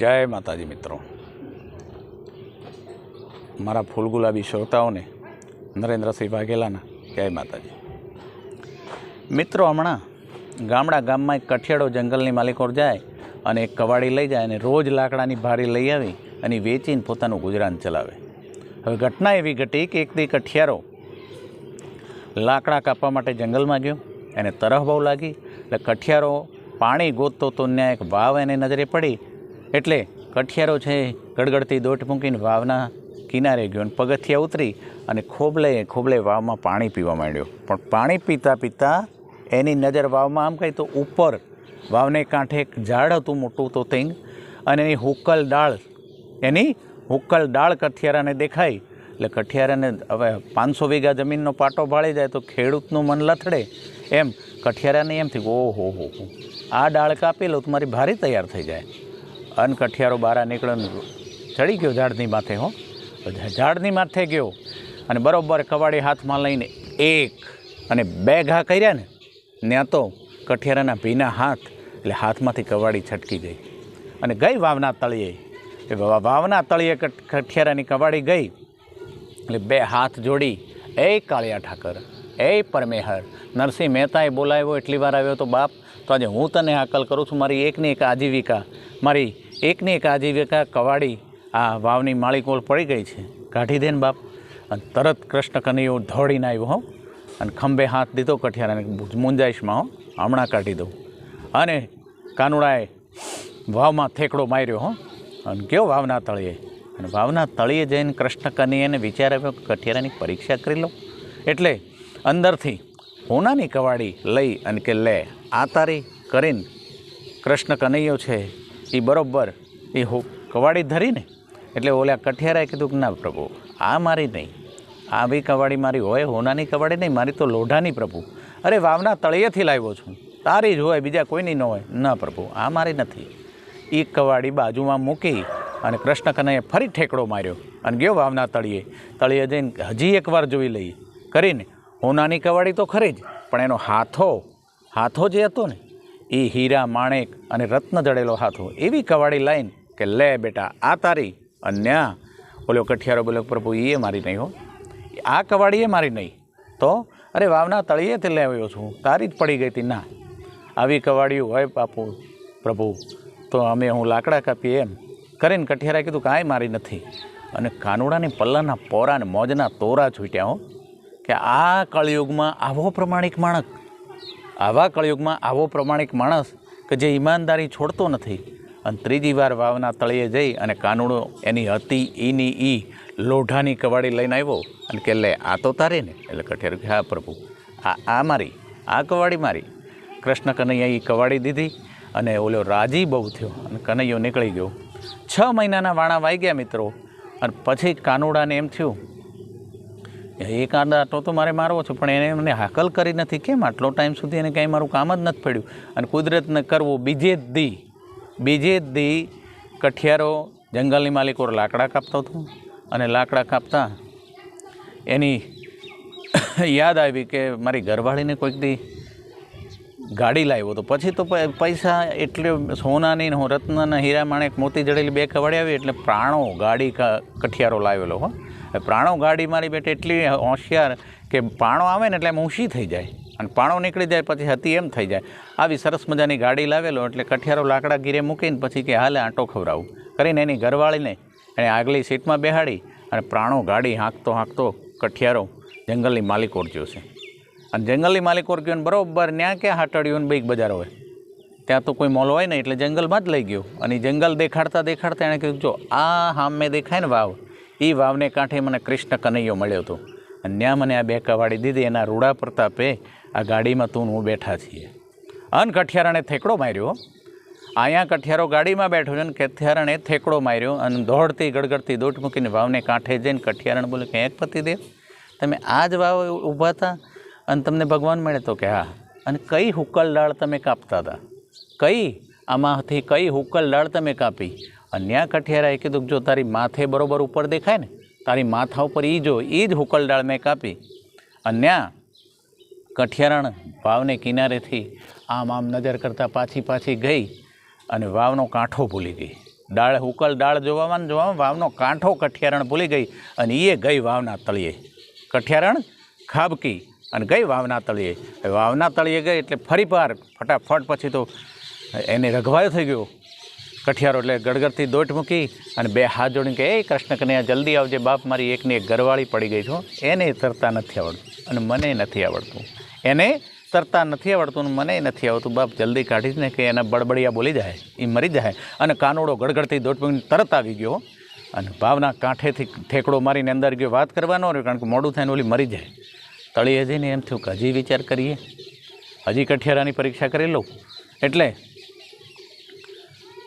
જય માતાજી મિત્રો. મારા ફૂલ ગુલાબી શ્રોતાઓને નરેન્દ્રસિંહ વાઘેલાના જય માતાજી. મિત્રો, હમણાં ગામડા ગામમાં એક કઠિયાળો જંગલની માલિકોર જાય અને એક કવાડી લઈ જાય અને રોજ લાકડાની ભારી લઈ આવી અને વેચીને પોતાનું ગુજરાન ચલાવે. હવે ઘટના એવી ઘટી કે એક દી કઠિયારો લાકડા કાપવા માટે જંગલમાં ગયો, એને તરફ બહુ લાગી. એટલે કઠિયારો પાણી ગોતતો તો ત્યાં એક વાવ એને નજરે પડી એટલે કઠિયારો છે ગડગડતી દોટ મૂકીને વાવના કિનારે ગયો અને પગથિયા ઉતરી અને ખોબલે ખોબલે વાવમાં પાણી પીવા માંડ્યો. પણ પાણી પીતા પીતા એની નજર વાવમાં આમ કહી તો ઉપર વાવને કાંઠે એક ઝાડ હતું મોટું તો તેંગ અને એની હુક્કલ ડાળ, એની હુક્કલ ડાળ કઠિયારાને દેખાઈ. એટલે કઠિયારાને હવે પાંચસો વીઘા જમીનનો પાટો ભાળી જાય તો ખેડૂતનું મન લથડે. એમ કઠિયારાને એમ થયું હો હો. આ ડાળ કાપી લો તો મારી ભારી તૈયાર થઈ જાય. અન કઠિયારો બહાર નીકળ્યો ચડી ગયો ઝાડની માથે, હો. ઝાડની માથે ગયો અને બરોબર કવાડી હાથમાં લઈને એક અને બે ઘા કર્યા ને, ત્યાં તો કઠિયારાના ભીના હાથ, એટલે હાથમાંથી કવાડી છટકી ગઈ. અને ગઈ વાવના તળિયે. એ વાવના તળિયે કઠ- કઠિયારાની કવાડી ગઈ. એટલે બે હાથ જોડી, એ કાળિયા ઠાકર, એ પરમેહર, નરસિંહ મહેતાએ બોલાવ્યો, એટલી વાર આવ્યો તો બાપ, તો આજે હું તને હાકલ કરું છું, મારી એકની એક આજીવિકા, મારી એકની એક આજીવિકા કવાડી આ વાવની માળીકોલ પડી ગઈ છે. કાઢી દેન બાપ. અને તરત કૃષ્ણ કનૈયો ધોળીને આવ્યો હો. અને ખંભે હાથ દીધો કઠિયારાને મુંજાઈશમાં હો. હમણાં કાઢી દઉં. અને કાનુડાએ વાવમાં થેકડો માર્યો હો. અને કયો વાવના તળીએ અને વાવના તળીએ જઈને કૃષ્ણ કનૈયાને વિચાર આવ્યો કઠિયારાની પરીક્ષા કરી લો એટલે અંદરથી હોનાની કવાડી લઈ અને કે લે, આ તારી કરીને કૃષ્ણ કનૈયો છે એ બરોબર. એ હો, કવાડી ધરીને એટલે ઓલા કઠિયારાએ કીધું કે, ના પ્રભુ, આ મારી નહીં. આ બી કવાડી મારી હોય, હોનાની કવાડી નહીં, મારી તો લોઢાની પ્રભુ. અરે, વાવના તળિયેથી લાવ્યો છું. તારી જ હોય, બીજા કોઈની ન હોય. ના પ્રભુ, આ મારી નથી. એ કવાડી બાજુમાં મૂકી અને કૃષ્ણ કનૈયાએ ફરી ઠેકડો માર્યો અને ગયો વાવના તળિયે. તળિયે જઈને હજી એકવાર જોઈ લઈએ. કરીને હોનાની કવાડી તો ખરી જ, પણ એનો હાથો હાથો જે હતો ને એ હીરા, માણેક અને રત્ન જડેલો હાથો. એવી કવાડી લાઈન કે, લે બેટા, આ તારી, અન્યા. ઓલો કઠિયારો બોલો, પ્રભુ એ મારી નહીં હો. આ કવાડી એ મારી નહીં. તો, અરે, વાવના તળિયેથી આવ્યો છું. તારી જ પડી ગઈ હતી, ના. આવી કવાડીઓ હોય બાપુ, પ્રભુ, તો અમે હું લાકડા કાપીએ એમ. કરીને કઠિયારાએ કીધું કાંઈ મારી નથી. અને કાનુડાની પલ્લાના પોરા અને મોજના તોરા છૂટ્યા હો. કે આ કળયુગમાં આવો પ્રમાણિક માણસ આવા કળયુગમાં આવો પ્રમાણિક માણસ કે જે ઈમાનદારી છોડતો નથી. અને ત્રીજી વાર વાવના તળિયે જઈ અને કાનુડો એની હતી ઈની, ઈ લોઢાની કવાડી લઈને આવ્યો અને કે લે, આ તો તારે ને. એટલે કઠેર કે, હા, પ્રભુ આ આ મારી, આ કવાડી મારી. કૃષ્ણ કનૈયા એ કવાડી દીધી અને ઓલો રાજી બહુ થયો અને કનૈયો નીકળી ગયો. છ મહિનાના વાણા વાઈ ગયા મિત્રો. અને પછી કાનુડાને એમ થયું એક આટલો તો મારે મારવો છે, પણ એને મને હાકલ કરી નથી. કેમ? આટલો ટાઈમ સુધી એને કાંઈ મારું કામ જ નથી પડ્યું. અને કુદરતને કરવું બીજે જ દી બીજે જ દી કઠિયારો જંગલની માલિકો લાકડા કાપતો હતો. અને લાકડા કાપતા એની યાદ આવી કે મારી ઘરવાળીને કોઈક દી ગાડી લાવ્યો તો પછી તો પૈસા એટલે સોનાની હું રત્નના હીરા માણેક મોતી જડેલી બે કવાડી આવી એટલે પ્રાણો ગાડી કઠિયારો લાવેલો હો. પ્રાણો ગાડી મારી બેટે એટલી હોશિયાર કે પાણો આવે ને એટલે એમ ઊંચી થઈ જાય અને પાણો નીકળી જાય પછી હતી એમ થઈ જાય. આવી સરસ મજાની ગાડી લાવેલો એટલે કઠિયારો લાકડા ગીરે મૂકીને પછી કે હાલે આંટો ખવડાવું. કરીને એની ઘરવાળીને એને આગલી સીટમાં બેહાડી અને પ્રાણો ગાડી હાંકતો હાંકતો કઠિયારો જંગલની માલિકોર ઓળજ્યો છે. અને જંગલની માલિક ગયો ને બરોબર ત્યાં ક્યાં હાટડીઓ ને બીગ બજાર હોય? ત્યાં તો કોઈ મોલ હોય ને એટલે જંગલમાં જ લઈ ગયો. અને જંગલ દેખાડતા દેખાડતા એણે કીધું, જો, આ હામે દેખાય ને વાવ. એ વાવને કાંઠે મને કૃષ્ણ કનૈયો મળ્યો હતો. અને ત્યાં મને આ બે કવાડી દીધી એના રૂડા પ્રતાપે આ ગાડીમાં તું હું બેઠા છીએ. અન કઠિયારાને થેકડો માર્યો. અહીંયા કઠિયારો ગાડીમાં બેઠો છે ને કઠિયારણે થેકડો માર્યો અને દોડતી ગડગડતી દોટ મૂકીને વાવને કાંઠે જઈને કઠિયારણ બોલે કે એક પતિ દેવ તમે આ જ વાવ ઊભા હતા? અને તમને ભગવાન મળે તો કે હા. અને કઈ હુક્કલ ડાળ તમે કાપતા હતા? કઈ? આમાંથી કઈ હુક્કલ ડાળ તમે કાપી? અને ત્યાં કઠિયારાએ કીધું જો તારી માથે બરોબર ઉપર દેખાય ને, તારી માથા ઉપર એ જો એ જ હુક્કલ ડાળ મેં કાપી. અને ત્યાં કઠિયારણ વાવને કિનારેથી આમ આમ નજર કરતાં પાછી પાછી ગઈ અને વાવનો કાંઠો ભૂલી ગઈ. ડાળ હુકલ ડાળ જોવામાં જોવામાં વાવનો કાંઠો કઠિયારણ ભૂલી ગઈ અને એ ગઈ વાવના તળિયે. કઠિયારણ ખાબકી. અને ગઈ વાવના તળિયે. વાવના તળિયે ગઈ એટલે ફરી પાર, ફટાફટ પછી તો એને રઘવાયો થઈ ગયો. કઠિયારો એટલે ગડગડથી દોટ મૂકી અને બે હાથ જોડીને કે એ કૃષ્ણ કન્યા જલ્દી આવજે બાપ, મારી એકની એક ઘરવાળી પડી ગઈ છું. એને તરતા નથી આવડતું અને મને નથી આવડતું. એને તરતા નથી આવડતું અને મને નથી આવડતું. બાપ, જલ્દી કાઢીને કે એના બળબડિયા બોલી જાય. એ મરી જાય. અને કાનોડો ગડગડથી દોટ મૂકીને તરત આવી ગયો અને ભાવના કાંઠેથી ઠેકડો મારીને અંદર ગયો. વાત કરવાનો કારણ કે મોડું થાય ને ઓલી મરી જાય. તળિયે જઈને એમ થયું કે હજી વિચાર કરીએ. હજી કઠિયારાની પરીક્ષા કરી લઉં. એટલે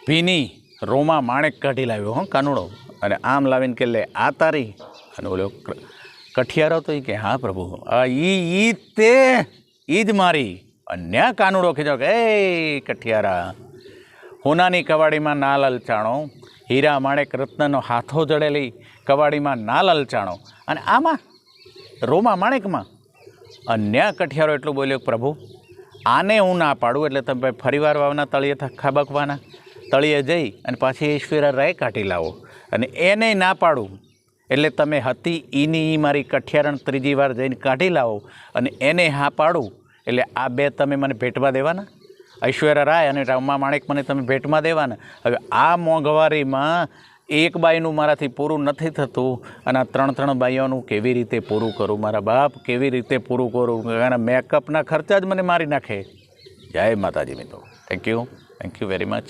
ભીની રોમા માણેક કાઢી લાવ્યો હો કાનુડો. અને આમ લાવીને કે લે, આ તારી. અને બોલ્યો કઠિયારો તો એ કે, હા પ્રભુ, આ ઈ તે, ઈ જ મારી. અન્ય કાનુડો કીધો કે, એ કઠિયારા, હોનાની કવાડીમાં ના લલચાણો હીરા માણેક રત્નનો હાથો જડેલી કવાડીમાં ના લલચાણો અને આમાં રોમા માણેકમાં અન્ય કઠિયારો એટલું બોલ્યો, પ્રભુ, આને હું ના પાડું એટલે તમે ફરીવાર વાવના તળિયે ખાબકવાના તળિયે જઈ અને પાછી ઈશ્વરા રાય કાઢી લાવો અને એને ના પાડું એટલે તમે હતી ઈની ઈ મારી કઠિયારણ ત્રીજી વાર જઈને કાઢી લાવો અને એને હા પાડું એટલે આ બે તમે મને ભેટમાં દેવાના? ઐશ્વર્યા રાય અને રામા માણેક મને તમે ભેટમાં દેવાના? હવે આ મોંઘવારીમાં એક બાઈનું મારાથી પૂરું નથી થતું અને આ ત્રણ ત્રણ બાઈઓનું કેવી રીતે પૂરું કરું? મારા બાપ કેવી રીતે પૂરું કરું? એના મેકઅપના ખર્ચા જ મને મારી નાખે. જય માતાજી મિત્રો. Thank you thank you very much